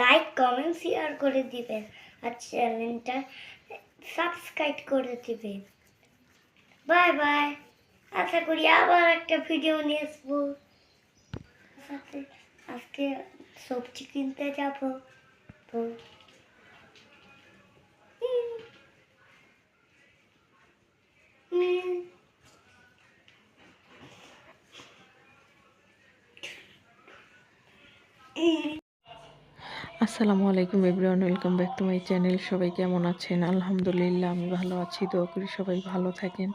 Like comment share করে দিবেন। আর চ্যানেলটা সাবস্ক্রাইব করে দিবেন। বাই বাই আশা করি আবার একটা ভিডিও নিয়ে আসব। সাথে আজকে সবজি কিনতে যাব। তো হুম। আসসালামু আলাইকুম everyone, welcome back to my channel. সবাই কেমন আছেন? আলহামদুলিল্লাহ, আমি ভালো আছি। দোয়া করি সবাই ভালো থাকেন।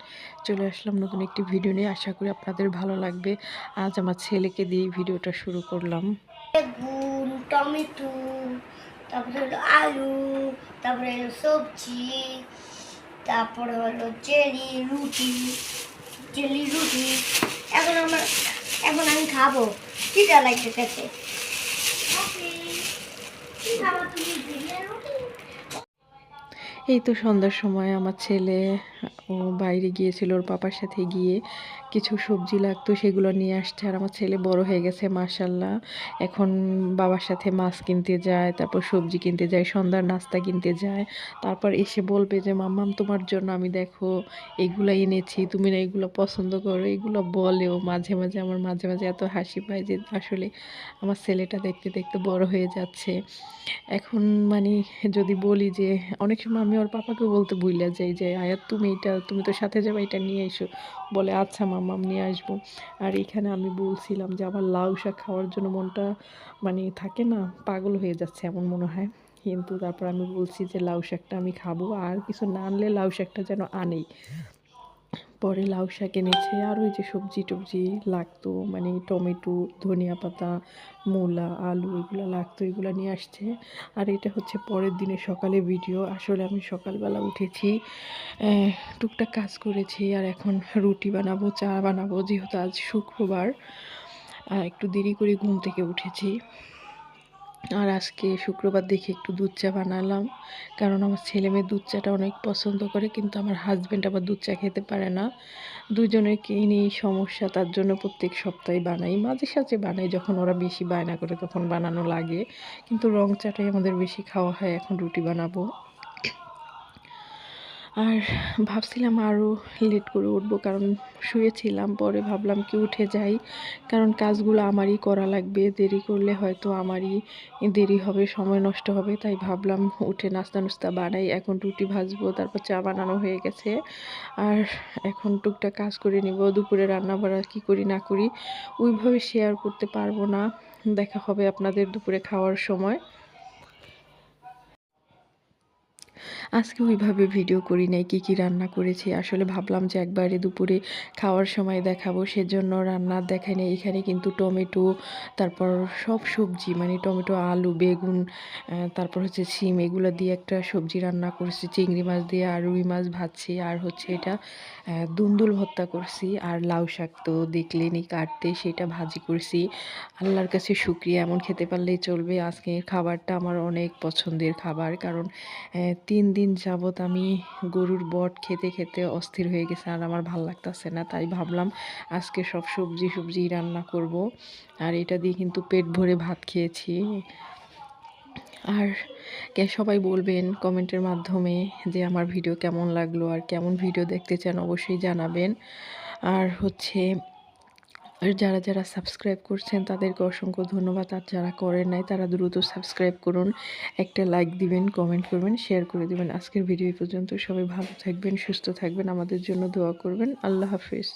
চলে আসলাম নতুন একটি ভিডিও নিয়ে। আশা করি আপনাদের ভালো লাগবে। আজ আমার ছেলেকে দিয়ে ভিডিওটা শুরু করলাম। বেগুন, টমেটো, তারপরে আলু, তারপরে সবজি, তারপরে হলো জেলি রুটি জেলি রুটি। এখন আমার এখন আমি খাব। কিটা খেতে কি খাব তুমি জেলি আর রুটি এই তো সন্ধ্যার সময় আমার ছেলে, ও বাইরে গিয়েছিল, ওর পাপার সাথে গিয়ে কিছু সবজি লাগতো, সেগুলো নিয়ে আসছে। আর আমার ছেলে বড় হয়ে গেছে মার্শাল্লাহ এখন বাবার সাথে মাছ কিনতে যায়, তারপর সবজি কিনতে যায়, সন্ধ্যার নাস্তা কিনতে যায়। তারপর এসে বলবে যে, মাম্মাম, তোমার জন্য আমি দেখো, এগুলো এনেছি, তুমি না এগুলো পছন্দ করো? এগুলো বলেও মাঝে মাঝে, আমার মাঝে মাঝে এত হাসি পায় যে, আসলে আমার ছেলেটা দেখতে দেখতে বড় হয়ে যাচ্ছে। এখন মানে যদি বলি যে, অনেক সময় আমি ওর পাপাকে বলতে ভুলে যাই যে, আয়া, তুমি এটা, তুমি তো সাথে যাবে, এটা নিয়ে এসো। বলে আচ্ছা মামা নিয়ে আসব। আর এখানে আমি বলছিলাম যে, আমার লাউ শাক খাওয়ার জন্য মনটা মানে থাকে না, পাগল হয়ে যাচ্ছে এমন মনে হয়। কিন্তু তারপর আমি বলছি যে, লাউ শাকটা আমি খাব, আর কিছু না আনলে লাউ শাকটা যেন আনেই। পরে লাউ শাক এনেছে। আর ওই যে সবজি টবজি লাগতো মানে টমেটো, ধনিয়া পাতা, মূলা, আলু এগুলো লাগতো, এগুলো নিয়ে আসছে। আর এটা হচ্ছে পরের দিনে সকালে ভিডিও। আসলে আমি সকালবেলা উঠেছি টুকটাক কাজ করেছি আর এখন রুটি বানাবো, চা বানাবো, যেহেতু আজ শুক্রবার একটু দেরি করে ঘুম থেকে উঠেছি। আর আজকে শুক্রবার দেখে একটু দুধ চা বানালাম। কারণ আমার ছেলে মেয়ে দুধ চাটা অনেক পছন্দ করে, কিন্তু আমার হাজব্যান্ড আবার দুধ চা খেতে পারে না। দুজনে নিয়ে সমস্যা, তার জন্য প্রত্যেক সপ্তাহে বানাই। মাঝে সাঝে বানাই, যখন ওরা বেশি বায়না করে তখন বানানো লাগে। কিন্তু রং চাটাই আমাদের বেশি খাওয়া হয়, এখন রুটি বানাবো। আর ভাবছিলাম আরও লেট করে উঠবো, কারণ শুয়েছিলাম, পরে ভাবলাম কি উঠে যাই, কারণ কাজগুলো আমারই করা লাগবে, দেরি করলে হয়তো আমারই দেরি হবে, সময় নষ্ট হবে, তাই ভাবলাম উঠে নাস্তা নুস্তা বানাই, এখন রুটি ভাজবো, তারপর চা বানানো হয়ে গেছে, আর এখন টুকটাক কাজ করে নিব, দুপুরে রান্না বাড়া কী করি না করি, ওইভাবে শেয়ার করতে পারব না, দেখা হবে আপনাদের দুপুরে খাওয়ার সময়। আজকে ওইভাবে ভিডিও করি নাই, কী কী রান্না করেছি। আসলে ভাবলাম যে একবারে দুপুরে খাওয়ার সময় দেখাবো, সেজন্য রান্নার দেখাই নাই। এখানে কিন্তু টমেটো, তারপর সব সবজি মানে টমেটো, আলু, বেগুন তারপর হচ্ছে সিম এগুলো দিয়ে একটা সবজি রান্না করছি। চিংড়ি মাছ দিয়ে আর রুই মাছ ভাজছি, আর হচ্ছে এটা দুন্দুল ভর্তা করছি, আর লাউ শাক তো দেখলেনই কাটতে সেটা ভাজি করছি। আল্লাহর কাছে শুক্রিয়া, এমন খেতে পারলেই চলবে। আজকের খাবারটা আমার অনেক পছন্দের খাবার, কারণ তিন দিন যাবত আমি গরুর বট খেতে খেতে অস্থির হয়ে গেছে আর আমার ভালো লাগতেছে না, তাই ভাবলাম আজকে সব সবজি সবজি রান্না করব। আর এটা দিয়ে কিন্তু পেট ভরে ভাত খেয়েছি। আর কে সবাই বলবেন কমেন্টের মাধ্যমে যে আমার ভিডিও কেমন লাগল আর কেমন ভিডিও দেখতে চান অবশ্যই জানাবেন। আর হচ্ছে আর যারা যারা সাবস্ক্রাইব করছেন, তাদেরকে অসংখ্য ধন্যবাদ। আর যারা করেন নাই, তারা দ্রুত সাবস্ক্রাইব করুন। একটা লাইক দিবেন কমেন্ট করবেন শেয়ার করে দিবেন। আজকের ভিডিও পর্যন্ত। সবাই ভালো থাকবেন, সুস্থ থাকবেন। আমাদের জন্য দোয়া করবেন। আল্লাহ হাফিজ।